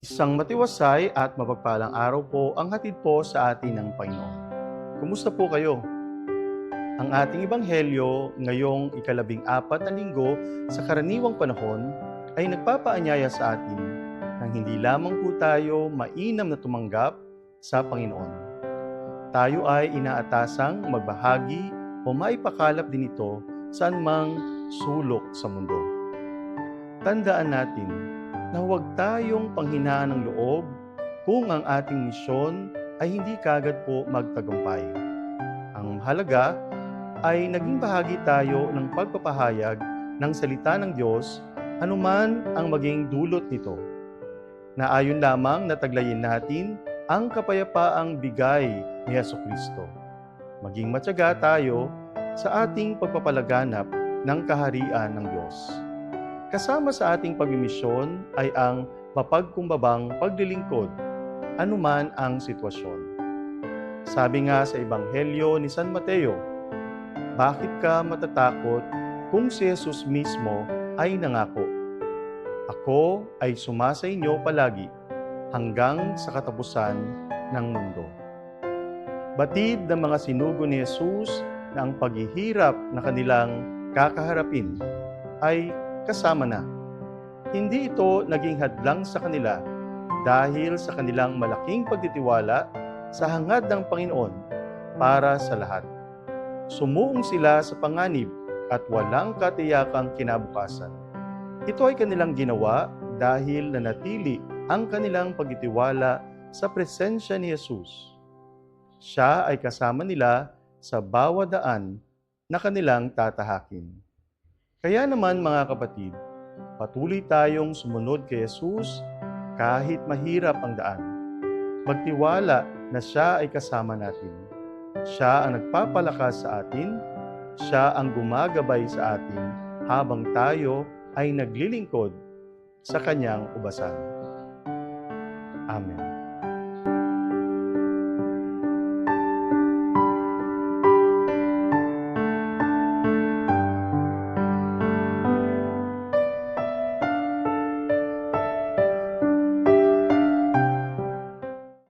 Isang matiwasay at mapagpalang araw po ang hatid po sa atin ng Panginoon. Kumusta po kayo? Ang ating Ebanghelyo ngayong ikalabing apat na linggo sa karaniwang panahon ay nagpapaanyaya sa atin nang hindi lamang po tayo mainam na tumanggap sa Panginoon. Tayo ay inaatasang magbahagi o maipakalap din ito saan mang sulok sa mundo. Tandaan natin na huwag tayong panghinaan ng loob kung ang ating misyon ay hindi kagad po magtagumpay. Ang mahalaga ay naging bahagi tayo ng pagpapahayag ng salita ng Diyos anuman ang maging dulot nito. Na ayon lamang na taglayin natin ang kapayapaang bigay ni Yeso Kristo. Maging matyaga tayo sa ating pagpapalaganap ng kaharian ng Diyos. Kasama sa ating pagmimisyon ay ang mapagkumbabang paglilingkod, anuman ang sitwasyon. Sabi nga sa Ebanghelyo ni San Mateo, Bakit ka matatakot kung si Jesus mismo ay nangako? Ako ay sumasa inyo palagi hanggang sa katapusan ng mundo. Batid ng mga sinugo ni Jesus na ang paghihirap na kanilang kakaharapin ay kasama na. Hindi ito naging hadlang sa kanila dahil sa kanilang malaking pagtitiwala sa hangad ng Panginoon para sa lahat. Sumuong sila sa panganib at walang katiyakang kinabukasan. Ito ay kanilang ginawa dahil nanatili ang kanilang pagtitiwala sa presensya ni Jesus. Siya ay kasama nila sa bawat daan na kanilang tatahakin. Kaya naman mga kapatid, patuloy tayong sumunod kay Jesus kahit mahirap ang daan. Magtiwala na siya ay kasama natin. Siya ang nagpapalakas sa atin, siya ang gumagabay sa atin habang tayo ay naglilingkod sa kanyang ubasan. Amen.